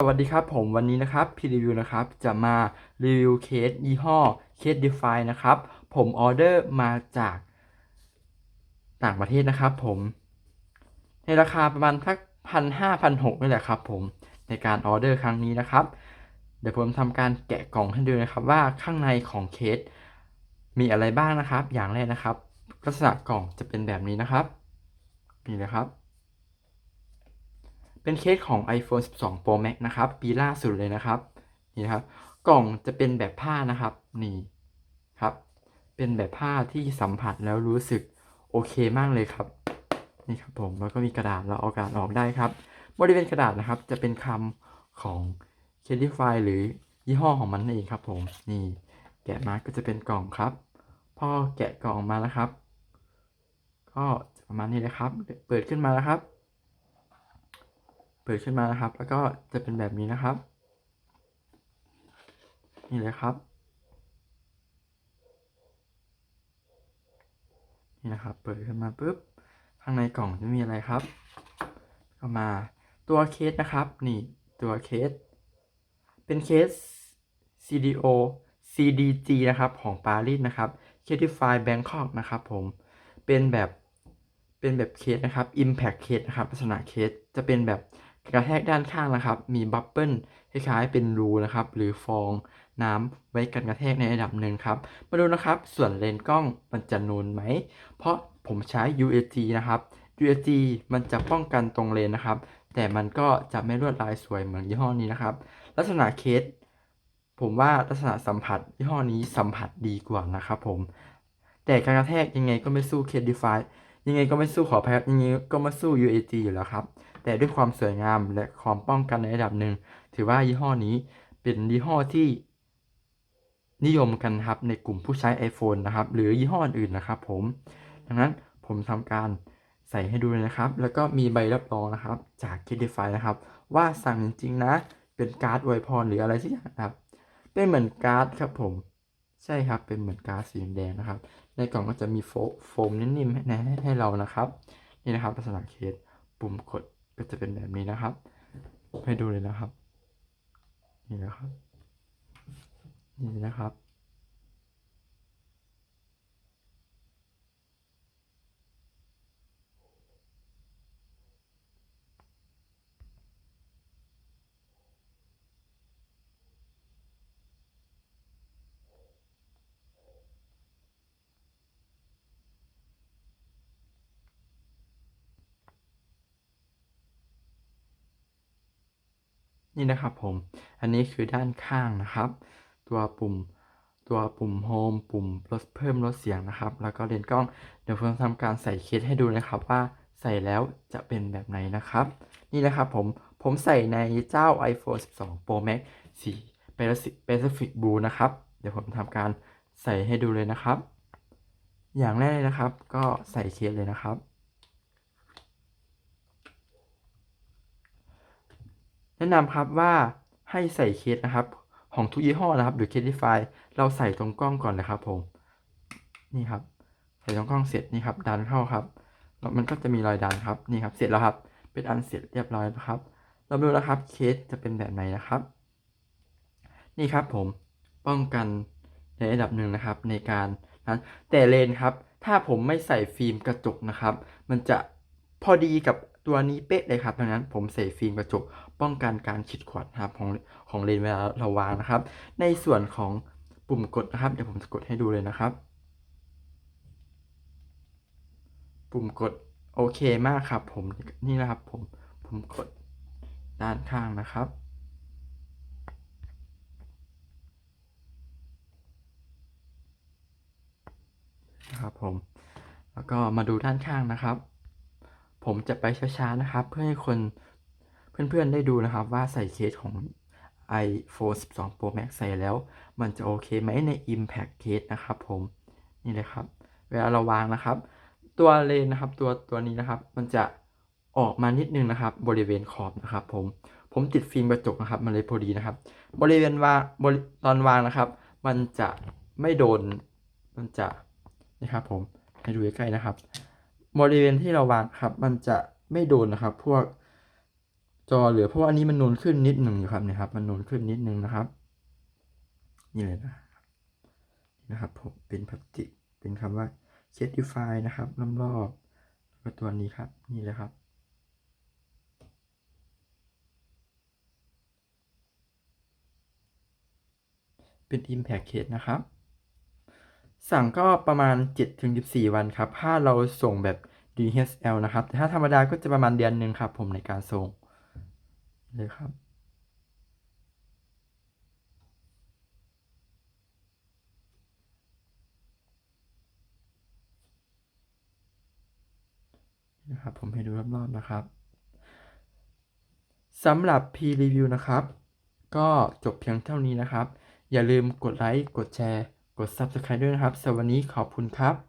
สวัสดีครับผมวันนี้นะครับพีรีวิวนะครับจะมารีวิวเคสยี่ห้อเคส Defy นะครับ ผมออเดอร์มาจากต่างประเทศนะครับผมในราคาประมาณสักพันห้าพันหกนี่แหละครับผมในการออเดอร์ครั้งนี้นะครับ เดี๋ยวผมทำการแกะกล่องให้ดูนะครับว่าข้างในของเคสมีอะไรบ้างนะครับ อย่างแรกนะครับ ลักษณะกล่องจะเป็นแบบนี้นะครับนี่นะครับ เป็นเคสของ iPhone 12 Pro Max นะครับ ปีล่าสุดเลยนะครับ นี่นะครับ กล่องจะเป็นแบบผ้านะครับ นี่ครับ เป็นแบบผ้าที่สัมผัสแล้วรู้สึกโอเคมากเลยครับ นี่ครับผม แล้วก็มีกระดาษเราเอากระดาษออกได้ครับ บริเวณกระดาษนะครับ จะเป็นคำของ c a d i f y หรือยี่ห้อของมันนั่นเองครับผม นี่ แกะมาก็จะเป็นกล่องครับ พอแกะกล่องมานะครับ ก็ประมาณนี้เลยครับ เปิดขึ้นมาแล้วครับ ปิดขึ้นมานะครับ แล้วก็จะเป็นแบบนี้นะครับ นี่เลยครับ นี่นะครับ เปิดขึ้นมาปุ๊บ ข้างในกล่องจะมีอะไรครับ ก็มาตัวเคสนะครับ นี่ตัวเคส เป็นเคส CDO CDG นะครับ ของปารีสนะครับ Certify Bangkok นะครับผม เป็นแบบ เป็นแบบเคสนะครับ Impact เคสนะครับ ลักษณะเคสจะเป็นแบบ กระแทกด้านข้างนะครับ มีบับเบิลคล้ายๆเป็นรูนะครับ หรือฟองน้ำไว้กันกระแทกในระดับหนึ่งครับ มาดูนะครับ ส่วนเลนส์กล้องมันจะนูนไหม เพราะผมใช้ UAG นะครับ UAG มันจะป้องกันตรงเลนนะครับ แต่มันก็จะไม่ลวดลายสวยเหมือนยี่ห้อนี้นะครับ ลักษณะเคส ผมว่าลักษณะสัมผัสยี่ห้อนี้สัมผัสดีกว่านะครับผม แต่การกระแทกยังไงก็ไม่สู้เคส Defy ยังไงก็ไม่สู้ขออภัยครับยังไงก็ไม่สู้ UAG อยู่แล้วครับแต่ด้วยความสวยงามและความป้องกันในระดับหนึ่ง ถือว่ายี่ห้อนี้เป็นยี่ห้อที่นิยมกันครับในกลุ่มผู้ใช้ iPhone นะครับ หรือยี่ห้ออื่นนะครับผม ดังนั้นผมทำการใส่ให้ดูนะครับ แล้วก็มีใบรับรองนะครับ จาก k d f y นะครับ ว่าสั่งจริงๆนะ เป็นการ์ดอวยพรหรืออะไรสักอย่างครับ เป็นเหมือนการ์ดครับผม ใช่ครับ เป็นเหมือนการ์ดสีแดงนะครับ ในกล่องก็จะมีโฟโฟมนิ่มๆให้ให้ให้เรานะครับ นี่นะครับลักษณะเคสปุ่มกด ก็จะเป็นแบบนี้นะครับ ให้ดูเลยนะครับ นี่นะครับ นี่นะครับ นี่นะครับผม อันนี้คือด้านข้างนะครับ ตัวปุ่มตัวปุ่มโฮมปุ่มลดเพิ่มลดเสียงนะครับ แล้วก็เลนส์กล้อง เดี๋ยวผมทำการใส่เคสให้ดูนะครับว่าใส่แล้วจะเป็นแบบไหนนะครับ นี่นะครับผมผมใส่ในเจ้า iPhone 12 Pro Max สีเปซิเปซิฟิบูนะครับ เดี๋ยวผมทำการใส่ให้ดูเลยนะครับ อย่างแรกเลยนะครับ ก็ใส่เคสเลยนะครับ แนะนำครับว่าให้ใส่เคสนะครับ ของทุกยี่ห้อนะครับ หรือเคสที่ไฟล์เราใส่ตรงกล้องก่อนนะครับผม นี่ครับ ใส่ตรงกล้องเสร็จนี่ครับ ดันเข้าครับแล้วมันก็จะมีรอยดันครับ นี่ครับ เสร็จแล้วครับ เป็นอันเสร็จเรียบร้อยแล้วครับ เราดูนะครับเคสจะเป็นแบบไหนนะครับ นี่ครับผม ป้องกันในระดับหนึ่งนะครับ ในการนั้นแต่เลนครับ ถ้าผมไม่ใส่ฟิล์มกระจกนะครับ มันจะพอดีกับ ตัวนี้เป๊ะเลยครับดังนั้นผมใส่ฟิล์มกระจกป้องกันการขีดขวนนะครับของของเลนส์เวลาเราวางนะครับ ในส่วนของปุ่มกดนะครับ เดี๋ยวผมจะกดให้ดูเลยนะครับ ปุ่มกดโอเคมากครับ ผมนี่นะครับผมผมกดด้านข้างนะครับ นะครับผม แล้วก็มาดูด้านข้างนะครับ ผมจะไปช้าๆนะครับ เพื่อให้คนเพื่อนๆได้ดูนะครับ ว่าใส่เคสของ iPhone 12 Pro Max ใส่แล้ว มันจะโอเคไหมใน Impact Case นะครับผมนี่เลยครับ เวลาเราวางนะครับ ตัวเลนนะครับ ตัวตัวนี้นะครับ มันจะออกมานิดนึงนะครับ บริเวณขอบนะครับ ผมผมติดฟิล์มกระจกนะครับ มันเลยพอดีนะครับ บริเวณวางบริตอนวางนะครับ มันจะไม่โดนมันจะนะครับผมให้ดูใกล้ๆนะครับ บริเวณที่เราวางครับ มันจะไม่โดนนะครับ พวกจอหลือเพราะว่าอันนี้มันนูนขึ้นนิดหนึ่งอยู่ครับเนี่ยครับ มันนูนขึ้นนิดหนึ่งนะครับ นี่เลยนะนะครับผมเป็นพลาสติกเป็นคำว่า certify นะครับรอบๆแล้วก็ตัวนี้ครับ นี่เลยครับเป็น Impact Case นะครับ สั่งก็ประมาณ 7-14 วันครับ ถ้าเราส่งแบบ DHL นะครับ แต่ถ้าธรรมดาก็จะประมาณเดือนหนึ่งครับ ผมในการส่งเลยครับนะครับผมให้ดูรอบๆนะครับสำหรับ P-Review นะครับ ก็จบเพียงเท่านี้นะครับ อย่าลืมกดไลค์ กดแชร์ กด Subscribe ด้วยนะครับสำหรับวันนี้ขอบคุณครับ